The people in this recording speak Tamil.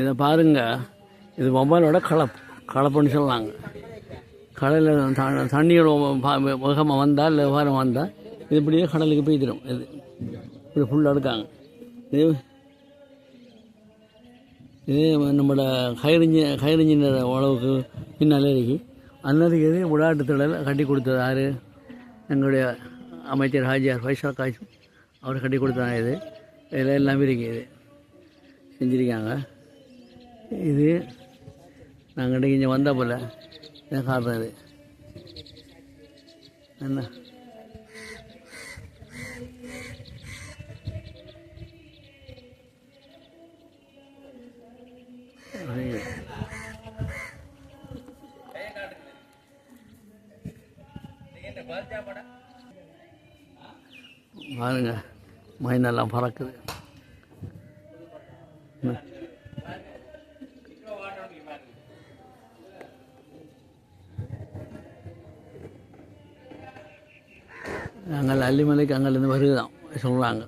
இதை பாருங்கள் இது மொபைலோட கலப்பு. கலப்புன்னு சொல்லாங்க. கடலில் த- தண்ணியோட வேகமாக வந்தால் இல்லை விவகாரம் வந்தால் இது இப்படியே கடலுக்கு போய்த்திடும் இது இப்படி ஃபுல்லாக எடுக்காங்க. இது இது நம்மளோட கயிறிஞ்சி கயிறிஞ்சின உழவுக்கு பின்னால் இருக்கு. அன்னதுக்கு இது விளையாட்டு திடல் கட்டி கொடுத்தது யார்? எங்களுடைய அமைச்சர் ஹாஜியார் ஃபைசா காய்ச்சும் அவர் கட்டி கொடுத்தாங்க இது. இதில் எல்லாமே இருக்குது செஞ்சுருக்காங்க. இது நாங்கள் இன்றைக்கி இங்கே வந்த போல். இதை காட்டுறேன் இது என்ன? பாருங்க மைனெல்லாம் பறக்குது. நாங்கள் அள்ளிமலைக்கு அங்கேருந்து வருகிறோம் சொல்கிறாங்க